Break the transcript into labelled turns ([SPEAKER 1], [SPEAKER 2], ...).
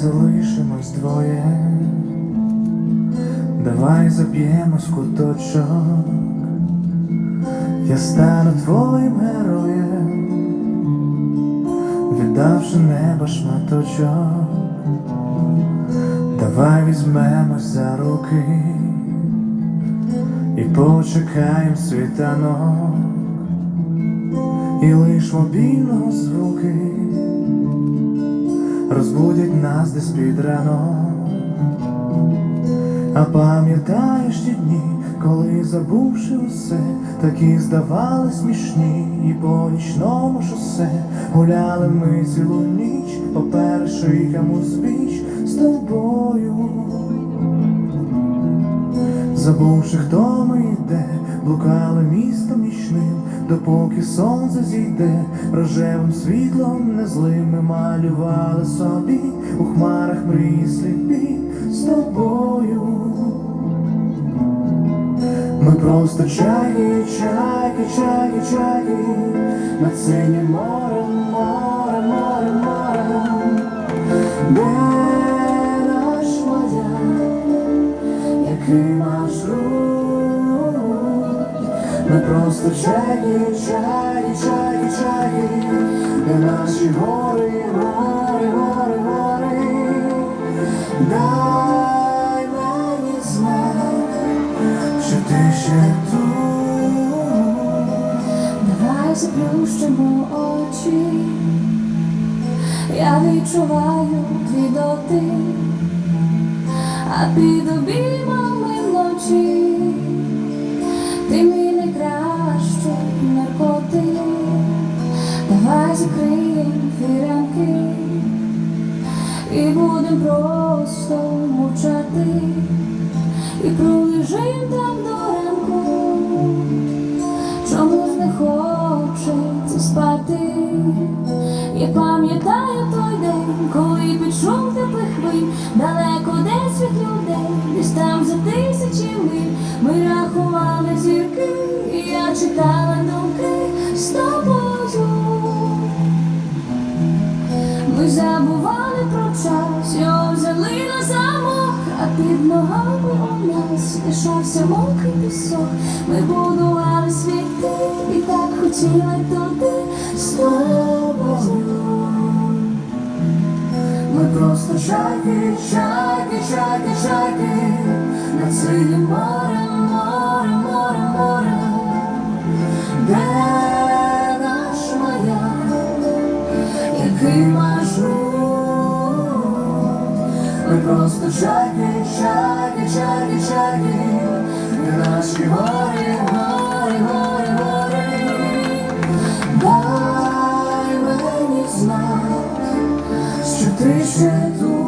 [SPEAKER 1] щось твоє, давай заб'ємось куточок, я стану твоїм героєм, віддавши небо шматочок, давай візьмемось за руки і почекаєм світанок, і лиш мобільного звуки розбудять нас десь під ранок. А пам'ятаєш ті дні, коли забувши усе, такі здавали смішні, і по нічному шосе гуляли ми цілу ніч, по першикам узбіч з тобою. Забувши, хто ми йде, блукали містом нічним, допоки сонце зійде, рожевим світлом незлим ми малювали собі у хмарах мрії з тобою. Ми просто чайки, чайки, чайки, чайки, над синім морем, море, море, море, де наш маяк? який Ми просто чайки, чайки, чайки, чайки Де наші гори, гори, гори, гори. Дай мені знак, що ти ще тут.
[SPEAKER 2] Давай заплющимо очі, я відчуваю твій дотик, а під обіймами і будем просто мовчати, і пролежим там до ранку. Чомусь не хочеться спати. Я пам'ятаю той день, коли під шум теплих хвиль далеко десь від людей, десь там за тисячі миль ми рахували зірки, і я читала думки з тобою. Ми забували про час, його взяли на замок, а під ногами у нас лишався мокрий пісок. Ми будували світи і так хотіли туди з тобою.
[SPEAKER 1] Ми просто чайки, чайки, чайки, чайки Над синім морем, Ми просто шаги, шаги, шаги, шаги, Де наші гори, гори, гори, гори. Дай мені знати, що ти ще тут